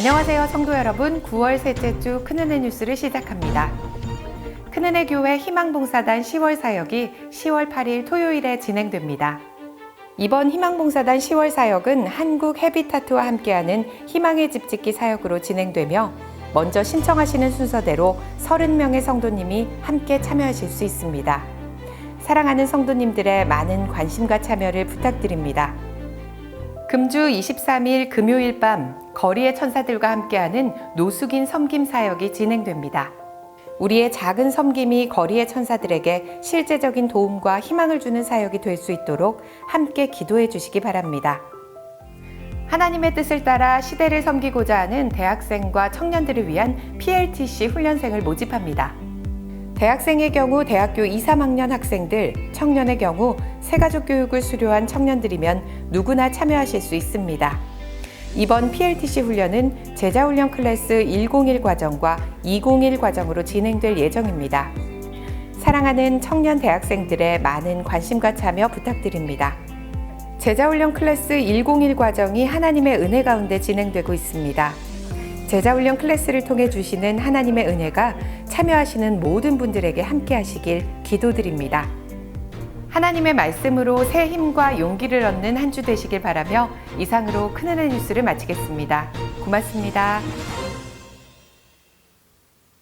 안녕하세요, 성도 여러분. 9월 셋째 주 큰은혜 뉴스를 시작합니다. 큰은혜 교회 희망봉사단 10월 사역이 10월 8일 토요일에 진행됩니다. 이번 희망봉사단 10월 사역은 한국 헤비타트와 함께하는 희망의 집 짓기 사역으로 진행되며 먼저 신청하시는 순서대로 30명의 성도님이 함께 참여하실 수 있습니다. 사랑하는 성도님들의 많은 관심과 참여를 부탁드립니다. 금주 23일 금요일 밤 거리의 천사들과 함께하는 노숙인 섬김 사역이 진행됩니다. 우리의 작은 섬김이 거리의 천사들에게 실제적인 도움과 희망을 주는 사역이 될 수 있도록 함께 기도해 주시기 바랍니다. 하나님의 뜻을 따라 시대를 섬기고자 하는 대학생과 청년들을 위한 PLTC 훈련생을 모집합니다. 대학생의 경우 대학교 2, 3학년 학생들, 청년의 경우 새가족 교육을 수료한 청년들이면 누구나 참여하실 수 있습니다. 이번 PLTC 훈련은 제자훈련 클래스 101 과정과 201 과정으로 진행될 예정입니다. 사랑하는 청년 대학생들의 많은 관심과 참여 부탁드립니다. 제자훈련 클래스 101 과정이 하나님의 은혜 가운데 진행되고 있습니다. 제자훈련 클래스를 통해 주시는 하나님의 은혜가 참여하시는 모든 분들에게 함께 하시길 기도드립니다. 하나님의 말씀으로 새 힘과 용기를 얻는 한 주 되시길 바라며 이상으로 큰은혜 뉴스를 마치겠습니다. 고맙습니다.